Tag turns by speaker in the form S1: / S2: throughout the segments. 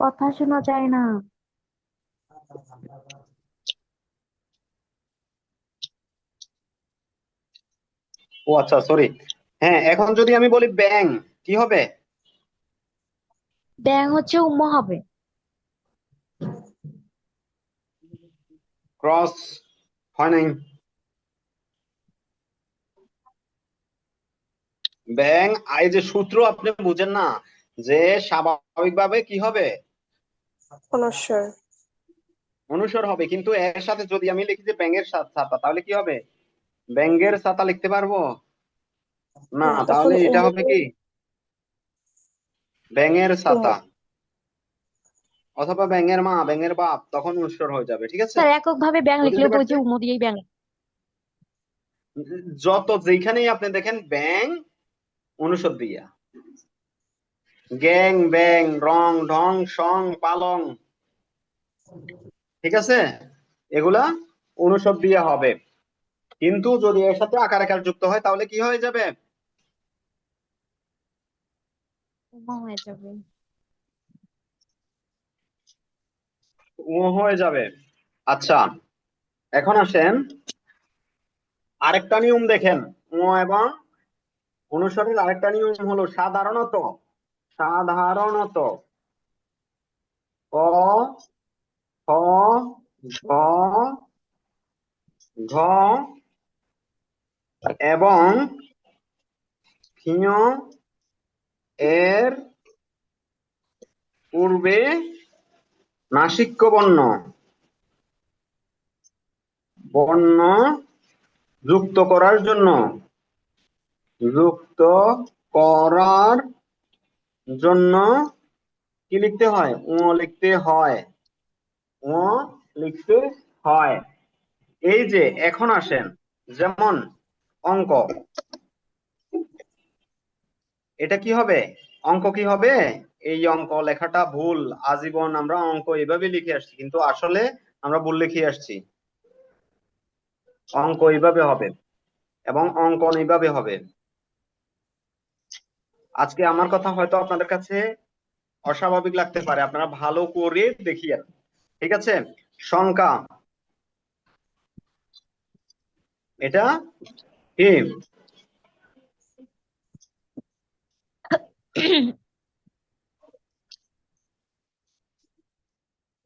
S1: কথা শোনা যায় না।
S2: ও আচ্ছা সরি হ্যাঁ এখন যদি আমি বলি ব্যাং কি হবে?
S1: ব্যাং হচ্ছে উম্ম হবে।
S2: ক্রস হয় নাই? ব্যাং এই যে সূত্র আপনি বুঝেন না যে স্বাভাবিকভাবে কি হবে?
S3: অনশ্বর
S2: অনুসর হবে কিন্তু এর সাথে যদি আমি লিখি যে ব্যাঙের ছাতা তাহলে কি হবে? ব্যাঙের ছাতা লিখতে পারব? না তাহলে এটা হবে কি? ব্যাঙের ছাতা। অথবা ব্যাঙের মা ব্যাঙের বাপ তখন অনুসর হয়ে যাবে ঠিক আছে?
S1: স্যার এককভাবে ব্যাং
S2: বুঝতে
S1: লিখলেও তো ওই যে
S2: পারছেন?
S1: উম্ম দিয়েই ব্যাং
S2: যত যেখানেই আপনি দেখেন ব্যাং অনুসর দিয়া। গ্যাং ব্যাং রং ঢং সং পালং ঠিক আছে? এগুলা অনুষদ দিয়ে হবে। কিন্তু যদি এর সাথে আকার আকার যুক্ত হয় তাহলে কি হয়ে যাবে?
S1: হয়ে যাবে।
S2: আচ্ছা এখন আসেন। আরেকটা নিয়ম দেখেন। ও এবং অনুসরণের আরেকটা নিয়ম হলো সাধারণত সাধারণত ক খ ঘ এবং এর পূর্বে নাসিক্য বর্ণ বর্ণ যুক্ত করার জন্য যুক্ত করার জন্য কি লিখতে হয়? ও লিখতে হয়। ও লিখতে হয়। এই যে, এখন আসেন। যেমন অঙ্ক। এটা কি হবে? অঙ্ক কি হবে? এই অঙ্ক লেখাটা ভুল। আজীবন আমরা অঙ্ক এইভাবে লিখে আসছি। কিন্তু আসলে আমরা ভুল লিখে আসছি। অঙ্ক এইভাবে হবে এবং অঙ্কন এইভাবে হবে। আজকে আমার কথা হয়তো আপনাদের কাছে অস্বাভাবিক লাগতে পারে। আপনারা ভালো করে দেখিয়েন ঠিক আছে? সংখ্যা। এটা কি?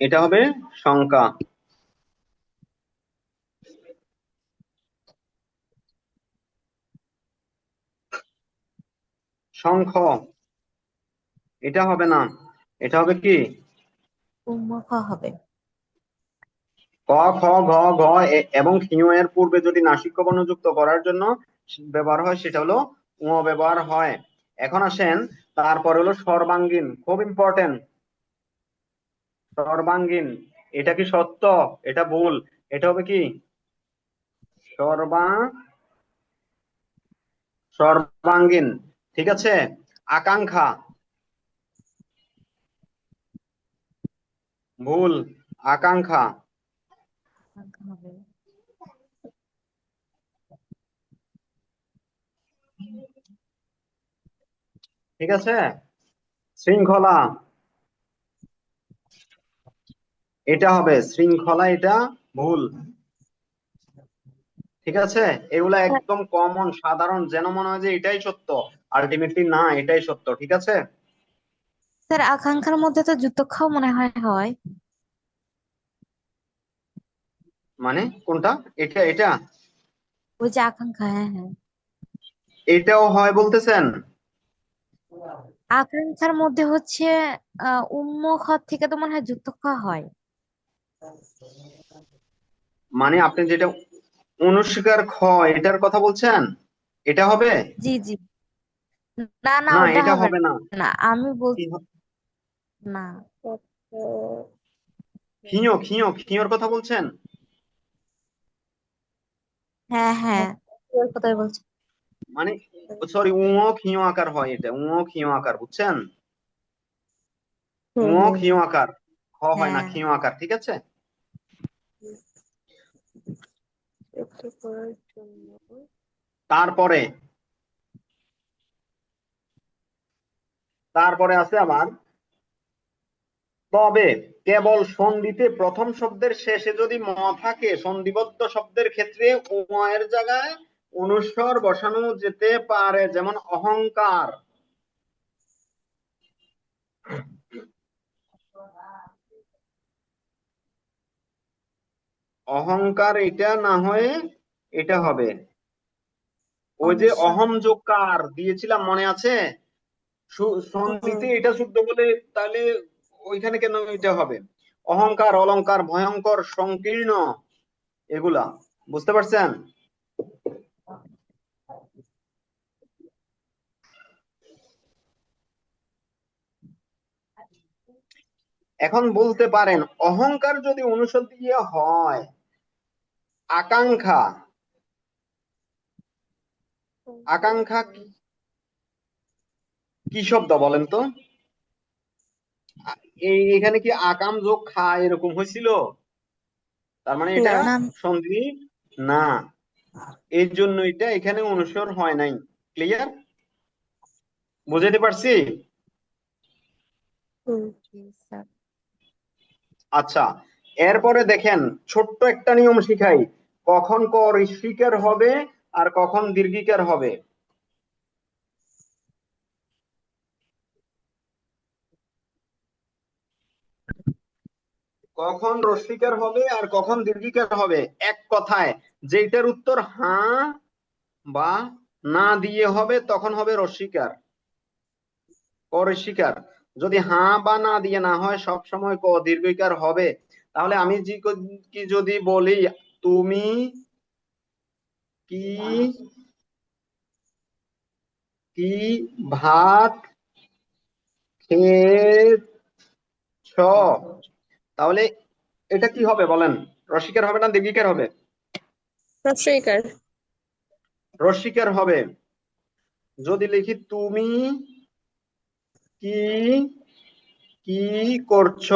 S2: এটা হবে সংখ্যা। শঙ্খ এটা হবে না। এটা হবে কি?
S1: হবে।
S2: ক খ ঘ ঘ এবং ক্ষীয় এর পূর্বে যদি নাসিক্য বর্ণ যুক্ত করার জন্য ব্যবহার হয় সেটা হলো উ ব্যবহার হয়। এখন আসেন তারপর হলো সর্বাঙ্গীন খুব ইম্পর্টেন্ট সর্বাঙ্গীন এটা কি সত্য? এটা ভুল। এটা হবে কি? সর্বা সর্বাঙ্গীন। ঠিক আছে? আকাঙ্ক্ষা। ভুল। আকাঙ্ক্ষা। ঠিক আছে? শৃঙ্খলা। এটা হবে শৃঙ্খলা, এটা ভুল। ঠিক আছে? এগুলা একদম কমন সাধারণ, যেন মনে হয় যে এটাই সত্য। আলটিমেটলি না এটাই সত্য ঠিক আছে?
S1: স্যার আকাঙ্ক্ষার মধ্যে তো যুক্তক্ষও মনে হয় হয়।
S2: মানে কোনটা? এটা এটা?
S1: ওই যে আকাঙ্ক্ষা হ্যাঁ হ্যাঁ।
S2: এটাও হয় বলতেছেন?
S1: আকাঙ্ক্ষার মধ্যে হচ্ছে আহ উম্ম খ থেকে তো মনে হয় যুক্তক্ষ হয়।
S2: মানে আপনি যেটা অনুষ্কার খ এটার কথা বলছেন? এটা হবে?
S1: জি জি। না না
S2: না
S1: ওটা
S2: এটা
S1: হবে
S2: হবে না।
S1: না আমি বল না।
S2: কথা বলছেন?
S1: হ্যাঁ হ্যাঁ কথাই বলছি।
S2: মানে সরি উও আকার হয় এটা উও আকার বুঝছেন?
S3: হুম,
S2: উও
S3: হুম।
S2: আকার খ হয় না
S1: হ্যাঁ।
S2: ক্ষীয় আকার ঠিক আছে?
S3: যুক্ত করার জন্য।
S2: তারপরে তারপরে আছে আবার তবে কেবল সন্ধিতে প্রথম শব্দের শেষে যদি ম থাকে সন্ধিবদ্ধ শব্দের ক্ষেত্রে এর জায়গায় অনুস্বর বসানো যেতে পারে যেমন অহংকার। অহংকার এটা না হয়ে এটা হবে। ওই যে। অহম যোগ কার দিয়েছিলাম মনে আছে? সন্ধিতে এটা শুদ্ধ বলে তাহলে ওইখানে কেন এটা হবে? অহংকার অলংকার ভয়ঙ্কর সংকীর্ণ এগুলা। বুঝতে পারছেন? এখন বলতে পারেন অহংকার যদি অনুষদ দিয়ে হয় আকাঙ্ক্ষা আকাঙ্ক্ষা কি- শব্দ বলেন তো? এখানে কি আকাম যোগ খা এরকম হয়েছিল? তার মানে এটা সন্ধি? না। এর জন্য এটা এখানে অনুসর হয় নাই। ক্লিয়ার বুঝাইতে পারছি? আচ্ছা এরপরে দেখেন ছোট্ট একটা নিয়ম শিখাই। কখন ক ঋষিকার হবে আর কখন দীর্ঘিকার হবে। কখন রস্বীকার হবে আর কখন দীর্ঘিকার হবে? এক কথায় যেটার উত্তর হ্যাঁ বা না দিয়ে হবে, তখন হবে রস্বীকার অস্বীকার যদি হ্যাঁ বা না দিয়ে না হয়, সব সময় ক দীর্ঘিকার হবে। তাহলে আমি জি কি যদি বলি, তুমি কি কি ভাত খেয়েছ? তাহলে এটা কি হবে বলেন? রসিকার হবে না দীর্ঘিকার হবে?
S3: রস্বইকার
S2: রসিকার হবে। যদি লিখি তুমি কি কি করছ?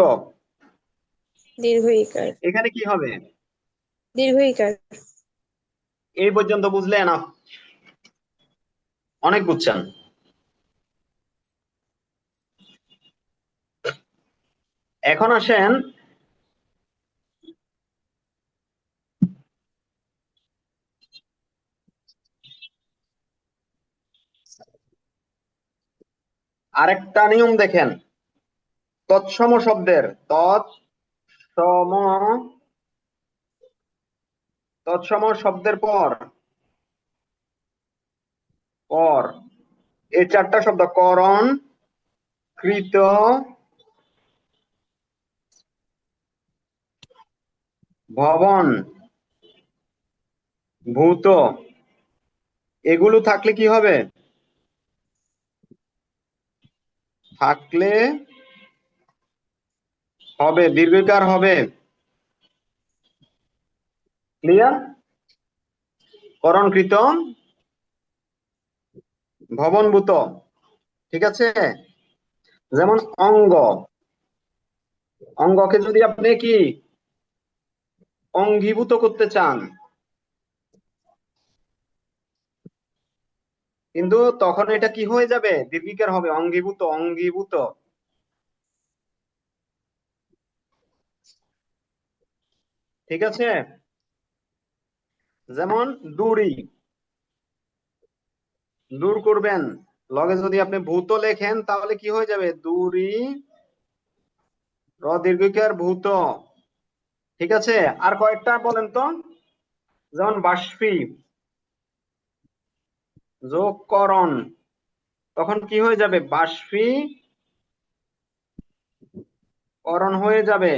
S3: দীর্ঘইকার।
S2: এখানে কি হবে?
S3: দীর্ঘইকার।
S2: এই পর্যন্ত বুঝলে না। অনেক বুঝছেন। এখন আসেন। আরেকটা নিয়ম দেখেন। তৎসম শব্দের, তৎসম তৎসম শব্দের পর পর। এই চারটা শব্দ, করণ, কৃত ভবন, ভূত, এগুলো থাকলে কি হবে? থাকলে হবে, দীর্ঘিকার হবে। ক্লিয়ার করণকৃত, ভবনভূত, ঠিক আছে? যেমন অঙ্গ, অঙ্গকে যদি আপনি কি অঙ্গীভূত করতে চান। কিন্তু তখন এটা কি হয়ে যাবে? দীর্ঘিকার হবে অঙ্গীভূত অঙ্গীভূত। ঠিক আছে? যেমন দূরি। দূর করবেন। লগে যদি আপনি ভূত লেখেন, তাহলে কি হয়ে যাবে? দূরি, র দীর্ঘিকার ভূত। ঠিক আছে? আর কয়েকটা বলেন তো। যেমন বাষ্পী, যোগকরণ, তখন কি হয়ে যাবে? বাষ্পী করণ হয়ে যাবে।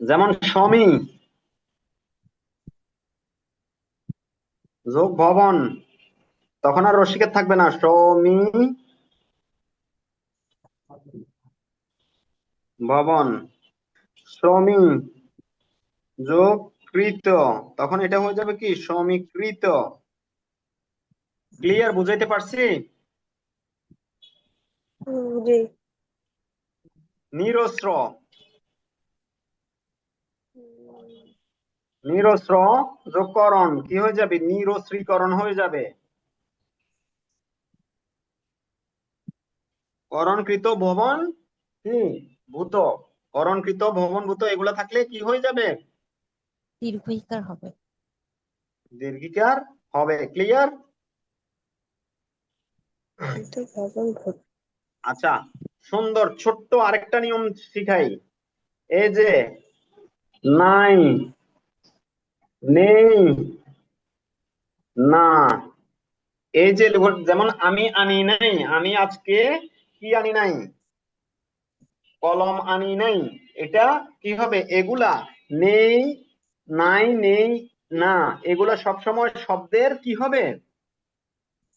S2: যেমন সমী যোগ ভবন তখন আর রসিকের থাকবে না। সমী ভবন। শ্রমী যোগ কৃত তখন এটা হয়ে যাবে কি? সমীকৃত। ক্লিয়ার বুঝাইতে পারছি? নিরস্ত্র নিরস্ত্র যোগকরণ কি হয়ে যাবে? নিরস্ত্রীকরণ হয়ে যাবে। করণকৃত ভবন কি? ভূত করণকৃত ভবন ভূত এগুলা থাকলে কি হয়ে যাবে?
S1: দীর্ঘইকার হবে।
S2: দীর্ঘিকার হবে ক্লিয়ার আচ্ছা সুন্দর ছোট্ট আরেকটা নিয়ম শিখাই। এই যে নাই নেই না। এই যে যেমন আমি আনি নাই আমি আজকে কি আনি নাই? কলম আনি নাই। এটা কি হবে? এগুলা নেই, নাই, নেই, না। এগুলা সবসময় শব্দের কি হবে?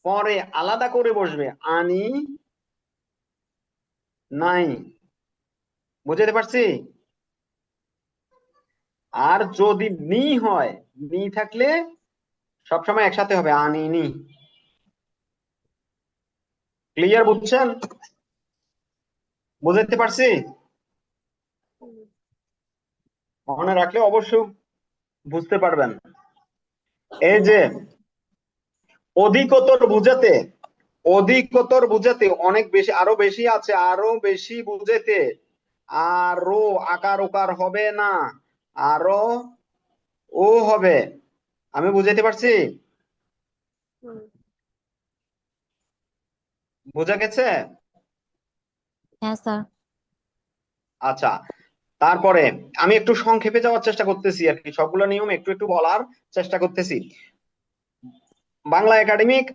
S2: পরে আলাদা করে বসবে। আনি নাই। বুঝতে পারছি? আর যদি নি হয়, নি থাকলে সবসময় একসাথে হবে। আনি আনিনি ক্লিয়ার বুঝছেন? বুঝতে পারছি? মনে রাখলে অবশ্যই বুঝতে পারবেন। এই যে অধিকতর বুঝাতে অধিকতর বুঝাতে অনেক বেশি আরও বেশি আছে আরও বেশি বুঝাতে আরও আকার ওকার হবে না আরও ও হবে। আমি বুঝাইতে পারছি। বোঝা গেছে?
S1: হ্যাঁ স্যার।
S2: আচ্ছা তারপরে আমি একটু সংক্ষেপে যাওয়ার চেষ্টা করতেছি আর কি। সবগুলো নিয়ম একটু একটু বলার চেষ্টা করতেছি। বাংলা একাডেমিক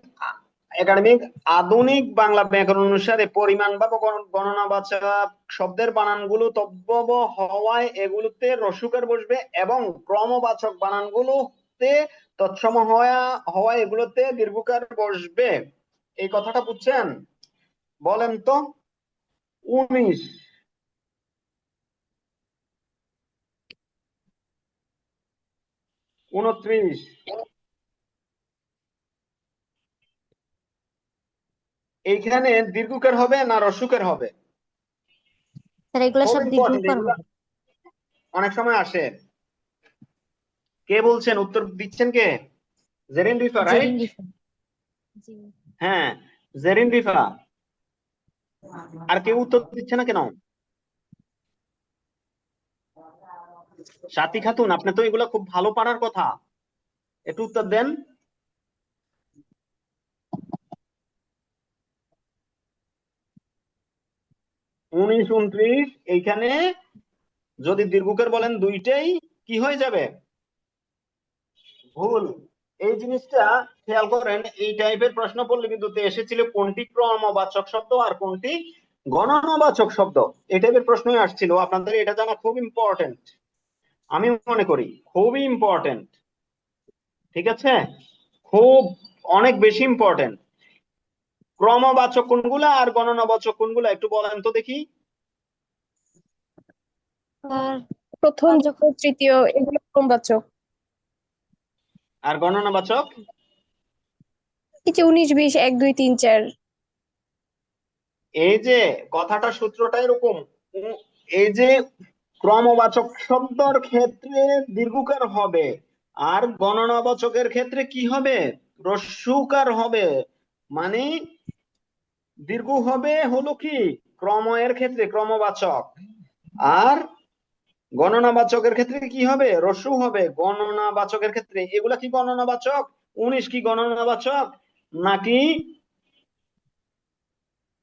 S2: একাডেমিক আধুনিক বাংলা ব্যাকরণ অনুসারে পরিমাণ বা গণ- গণনাবাচক শব্দের বানানগুলো তদ্ভব হওয়ায় এগুলোতে রসুকার বসবে এবং ক্রমবাচক বানানগুলোতে তৎসম হওয়া হওয়ায় এগুলোতে দীর্ঘকার বসবে। এই কথাটা বুঝছেন? বলেন তো। উনিশ উনত্রিশ এইখানে দীর্ঘকার হবে না রস্যকার হবে?
S1: স্যার এগুলো সব
S2: অনেক সময় আসে। কে বলছেন? উত্তর দিচ্ছেন কে? জেরিন রিফা রাইট হ্যাঁ জেরিন রিফা। আর কেউ উত্তর দিচ্ছে না কেন? সাথী খাতুন, আপনি তো এগুলা খুব ভালো পারার কথা। একটু উত্তর দেন। উনিশ, উনত্রিশ, এইখানে যদি দীর্ঘকার বলেন দুইটাই, কি হয়ে যাবে? ভুল। এই জিনিসটা খেয়াল করেন, এই টাইপের প্রশ্ন পড়লে বিদ্যুতে এসেছিল কোনটি ক্রমবাচক শব্দ আর কোনটি গণনাবাচক শব্দ? এই টাইপের প্রশ্নই আসছিল। আপনাদের এটা জানা খুব ইম্পর্টেন্ট আমি মনে করি খুবই ইম্পর্টেন্ট ঠিক আছে? খুব, অনেক বেশি ইম্পর্টেন্ট ক্রমবাচক কোনগুলা আর গণনাবাচক কোনগুলা একটু বলেন তো দেখি।
S3: প্রথম। দ্বিতীয় তৃতীয়, এগুলো ক্রমবাচক।
S2: আর গণনাবাচক
S3: এই যে উনিশ বিশ এক দুই তিন চার।
S2: এই যে কথাটা সূত্রটা এরকম এই যে ক্রমবাচক শব্দর ক্ষেত্রে দীর্ঘকার হবে আর গণনাবাচকের ক্ষেত্রে কি হবে? রস্যুকার হবে মানে দীর্ঘ হবে হলো কি? ক্রম এর ক্ষেত্রে ক্রমবাচক। আর গণনাবাচকের ক্ষেত্রে কি হবে? রসু হবে। গণনাবাচকের ক্ষেত্রে এগুলা কি গণনাবাচক? উনিশ কি গণনাবাচক? নাকি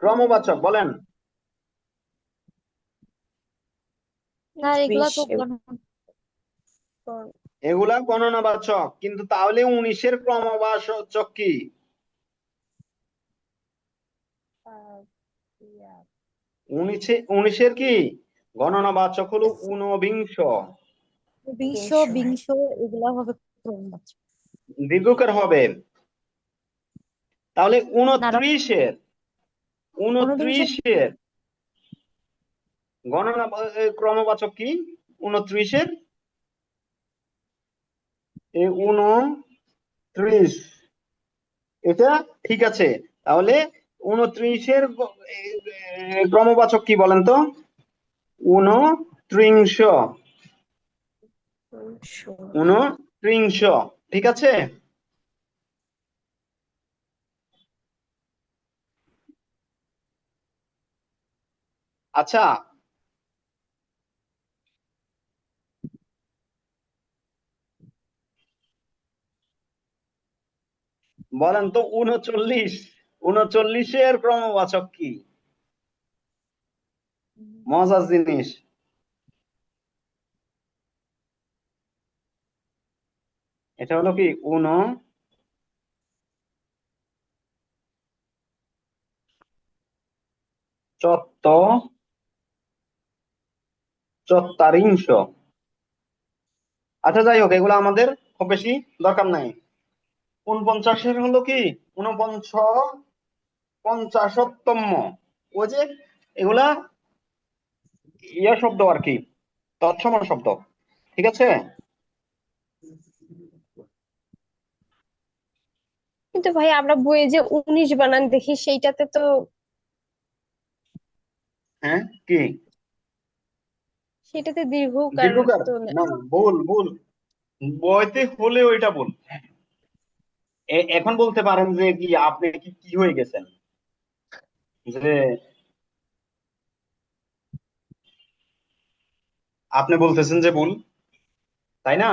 S2: ক্রমবাচক? বলেন।
S1: এগুলা
S2: গণনাবাচক। কিন্তু তাহলে উনিশের ক্রমবাচক কি? উনিশে উনিশের কি? গণনাবাচক হলো ঊনবিংশ।
S1: বিংশ বিংশ এগুলা হবে ক্রমবাচক
S2: দীর্ঘকার হবে। তাহলে উনত্রিশের উনত্রিশের গণনা ক্রমবাচক কি? উনত্রিশের এই উনত্রিশ এটা ঠিক আছে। তাহলে উনত্রিশের ক্রমবাচক কি বলেন তো? উনত্রিংশ উনত্রিংশ ঠিক আছে? আচ্ছা। বলেন তো উনচল্লিশ। উনচল্লিশের ক্রমবাচক কি? মজার জিনিস। এটা হলো কি? উন। চত্ব। চত্বারিংশ আচ্ছা যাই হোক, এগুলো আমাদের খুব বেশি দরকার নাই। উনপঞ্চাশের হলো কি? উনপঞ্চ পঞ্চাশোত্তম। ওই যে, এগুলা ইয়া শব্দ আর কি তৎসম শব্দ ঠিক আছে?
S3: কিন্তু ভাই আমরা বইয়ে যে উনিশ বানান দেখি সেইটাতে তো
S2: হ্যাঁ কি?
S3: সেটাতে দীর্ঘকার
S2: না। ভুল ভুল। বইতে হলে ওইটা ভুল। এখন বলতে পারেন যে কি আপনি কি কি হয়ে গেছেন? যে আপনি বলতেছেন যে ভুল। তাই না?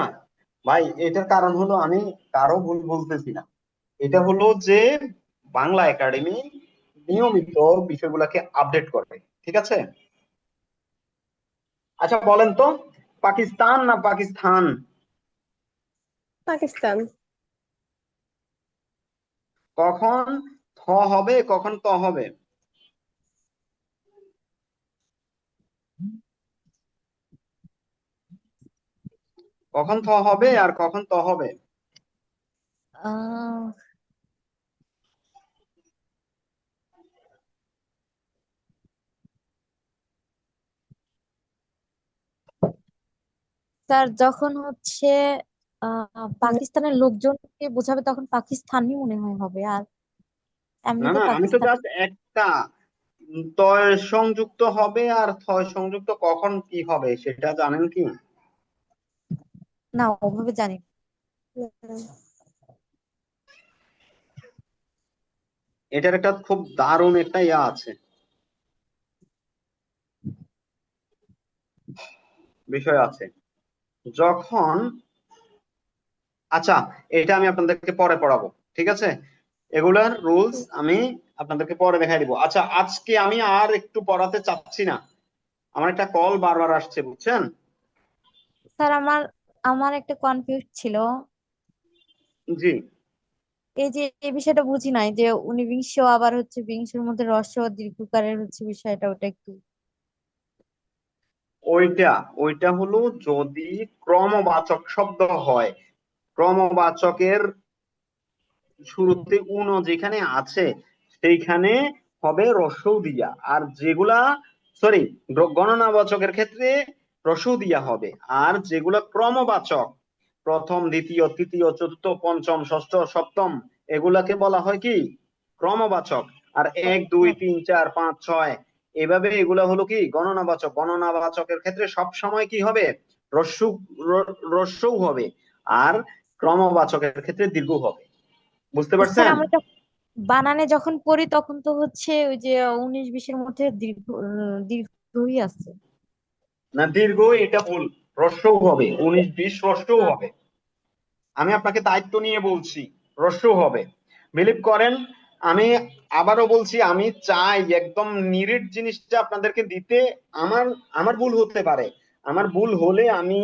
S2: ভাই এটার কারণ হলো আমি কারও ভুল বলতেছি না। এটা হলো যে বাংলা একাডেমি নিয়মিত বিষয়গুলোকে আপডেট করে ঠিক আছে? আচ্ছা বলেন তো পাকিস্তান না পাকিস্তান?
S3: পাকিস্তান।
S2: কখন থ হবে কখন ত হবে? কখন থ হবে আর কখন ত হবে?
S1: স্যার যখন হচ্ছে পাকিস্তানের লোকজনকে বোঝাবে তখন পাকিস্তানি মনে হয় হবে আর
S2: না
S1: এমনিতে
S2: না আমি তো
S1: পাকিস্তান
S2: জাস্ট একটা তয় সংযুক্ত হবে আর থয় সংযুক্ত কখন কি হবে সেটা জানেন কি?
S1: না ওভাবে জানি
S2: এটার একটা খুব দারুণ একটা ইয়া আছে। বিষয় আছে। যখন আচ্ছা এটা আমি আপনাদেরকে পরে পড়াবো ঠিক আছে? এগুলার রুলস আমি আপনাদেরকে পরে দেখাই দিব। আচ্ছা আজকে আমি আর একটু পড়াতে চাচ্ছি না। আমার একটা কল বারবার আসছে বুঝছেন?
S1: স্যার আমার আমার একটা কনফিউজ ছিল।
S2: জি।
S1: এই যে এই বিষয়টা বুঝি নাই যে ঊনবিংশ আবার হচ্ছে বিংশের মধ্যে হ্রস্ব ও দীর্ঘকারের হচ্ছে বিষয়টা ওটা একটু।
S2: ওইটা ওইটা হলো যদি ক্রমবাচক শব্দ হয় ক্রমবাচকের শুরুতে উন যেখানে আছে সেইখানে হবে রস্যও দিয়া। আর যেগুলা সরি গণনাবাচকের ক্ষেত্রে রস্যও দিয়া হবে। আর যেগুলা ক্রমবাচক প্রথম দ্বিতীয় তৃতীয় চতুর্থ পঞ্চম ষষ্ঠ সপ্তম এগুলাকে বলা হয় কি? ক্রমবাচক। আর এক দুই তিন চার পাঁচ ছয় এভাবে এগুলা হলো কি? গণনাবাচক। গণনাবাচকের ক্ষেত্রে সব সময় কি হবে? রস্যু র- রস্যও হবে। আর ক্রমবাচকের ক্ষেত্রে দীর্ঘ হবে। বুঝতে পারছেন?
S1: বানানে যখন পড়ি তখন তো হচ্ছে ওই যে উনিশ বিশের মধ্যে দীর্ঘ দীর্ঘই আছে।
S2: না, দীর্ঘ এটা ভুল। হ্রস্বও হবে, উনিশ, বিশ হ্রস্বও হবে। আমি আপনাকে দায়িত্ব নিয়ে বলছি, হ্রস্বও হবে। বিলিভ করেন, আমি আবারও বলছি, আমি চাই একদম নিরিট জিনিসটা আপনাদেরকে দিতে। আমার আমার ভুল হতে পারে। আমার ভুল হলে আমি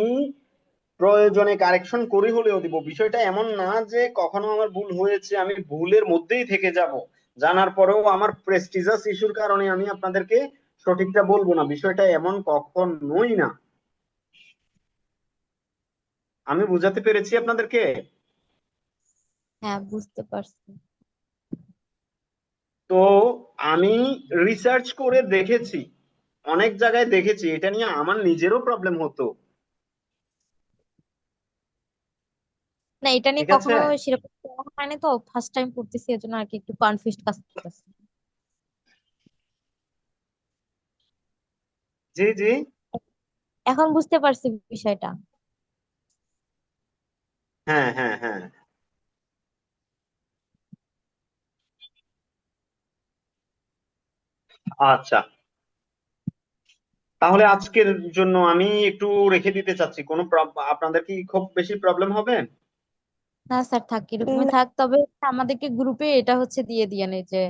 S2: প্রয়োজনে কারেকশন করে হলেও দিব। বিষয়টা এমন না যে কখনো আমার ভুল হয়েছে, আমি ভুলের মধ্যেই থেকে যাব। জানার পরেও আমার প্রেস্টিজিয়াস ইস্যুর কারণে আমি আপনাদেরকে সঠিকটা বলব না বিষয়টা এমন কখনোই না। আমি বুঝাতে পেরেছি আপনাদেরকে?
S1: হ্যাঁ বুঝতে পারছি।
S2: তো আমি রিসার্চ করে দেখেছি অনেক জায়গায় দেখেছি এটা নিয়ে আমার নিজেরও প্রবলেম হতো।
S1: না এটা নিয়ে কখনো সেরকম হয়নি তো ফার্স্ট টাইম পড়তেছি এজন্য আর কি একটু কনফিউজ কাজ করতেছে।
S2: জি জি।
S1: এখন বুঝতে পারছি বিষয়টা।
S2: হ্যাঁ হ্যাঁ হ্যাঁ। আচ্ছা। তাহলে আজকের জন্য আমি একটু রেখে দিতে চাচ্ছি। কোনো আপনাদের কি খুব বেশি প্রবলেম হবে?
S1: না স্যার থাক এরকমই থাক। তবে আমাদেরকে গ্রুপে এটা হচ্ছে দিয়ে দিয়েন এই যে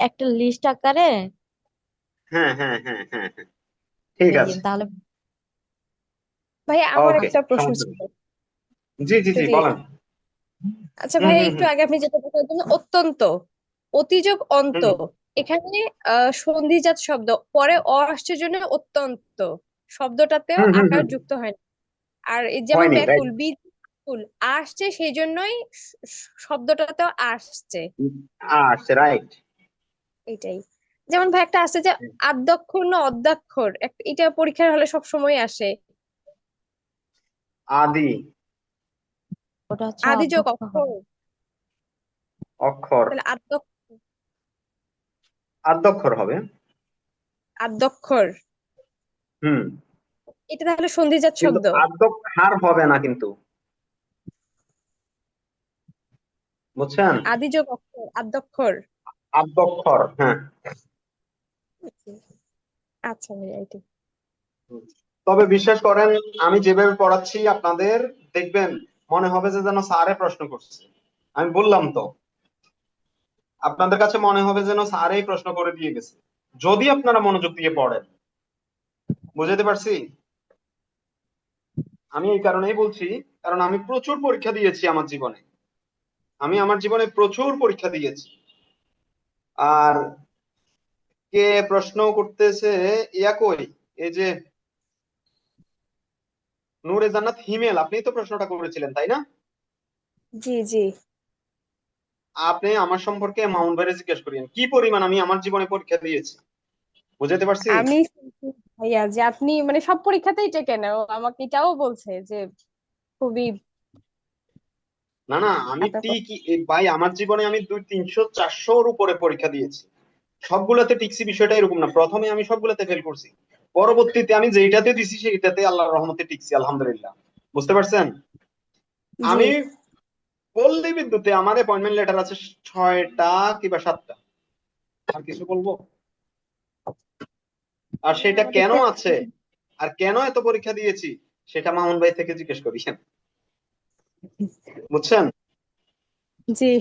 S1: একটা লিস্ট আকারে
S2: হ্যাঁ হ্যাঁ হ্যাঁ হ্যাঁ হ্যাঁ। ঠিক আছে।
S1: তাহলে
S3: ভাইয়া আমার
S2: ওকে
S3: একটা প্রশ্ন ছিল।
S2: জি জি জি বলেন।
S3: আচ্ছা ভাইয়া একটু আগে আপনি যেটা বললেন অত্যন্ত অতিযোগ অন্ত। এখানে আহ সন্ধিজাত শব্দ পরে অ আসছে জন্য অত্যন্ত শব্দটাতেও
S2: হুম হুম
S3: আকার
S2: হুম।
S3: যুক্ত হয় না। আর এই যেমন
S2: হয়নি রাইট
S3: ব্যাকুল বিকুল আসছে সেই জন্যই শ- শ- শব্দটাতেও আসছে।
S2: আচ্ছা রাইট
S3: এটাই। যেমন ভাই একটা আছে যে আদ্যক্ষর না অদ্যাক্ষর। এটা পরীক্ষার হলে সব সময় আসে।
S2: আদি।
S1: ওটা হচ্ছে
S3: আদি যোগ
S1: হবে
S2: অক্ষর।
S3: তাহলে আদ্যক্ষ।
S2: আদ্যক্ষর হবে।
S3: আদ্যক্ষর।
S2: হুম।
S3: এটা তাহলে সন্ধিজাত শব্দ।
S2: আদ্যক্ষার হবে না কিন্তু। বুঝছেন?
S3: আদি যোগ অক্ষর আদ্যক্ষর।
S2: আদ্যক্ষর হ্যাঁ।
S3: আচ্ছা ভাইয়া এটাই
S2: তবে বিশ্বাস করেন, আমি যেভাবে পড়াচ্ছি আপনাদের, দেখবেন মনে হবে যে যেন স্যারে প্রশ্ন করছে। আমি বললাম তো, আপনাদের কাছে মনে হবে যেন স্যারেই প্রশ্ন করে দিয়ে গেছে। যদি আপনারা মনোযোগ দিয়ে পড়েন বুঝাতে পারছি? আমি এই কারণেই বলছি, কারণ আমি প্রচুর পরীক্ষা দিয়েছি আমার জীবনে। আমি আমার জীবনে প্রচুর পরীক্ষা দিয়েছি। আর কে প্রশ্ন করতেছে ইয়া কই? এই যে নূরে জান্নাত হিমেল আপনি তো প্রশ্নটা করেছিলেন তাই না?
S3: জি জি।
S2: আপনি আমার সম্পর্কে মাউন্ট ভাইরে জিজ্ঞেস করিয়েন কি পরিমাণ আমি আমার জীবনে পরীক্ষা দিয়েছি? বুঝাতে পারছি?
S3: আমি ভাইয়া যে আপনি মানে সব পরীক্ষাতেই টেকেন ও আমাকে এটাও বলছে যে খুবই
S2: না না আমি ঠিকই ভাই আমার জীবনে আমি দুই তিনশো চারশোর উপরে পরীক্ষা দিয়েছি। সবগুলোতে টিকছি বিষয়টা এরকম না। প্রথমে আমি সবগুলোতে ফেল করছি। পরবর্তীতে আমি যেইটাতে দিছি সেইটাতে আল্লাহর রহমতে টিকছি আলহামদুলিল্লাহ। বুঝতে পারছেন? আমি পল্লী বিদ্যুতে আমার অ্যাপয়েন্টমেন্ট লেটার আছে ছয়টা কিংবা সাতটা। আর কিছু বলব? আর সেটা কেন আছে? আর কেন এত পরীক্ষা দিয়েছি? সেটা মামুন ভাই থেকে জিজ্ঞেস করি। বুঝছেন?
S3: জি।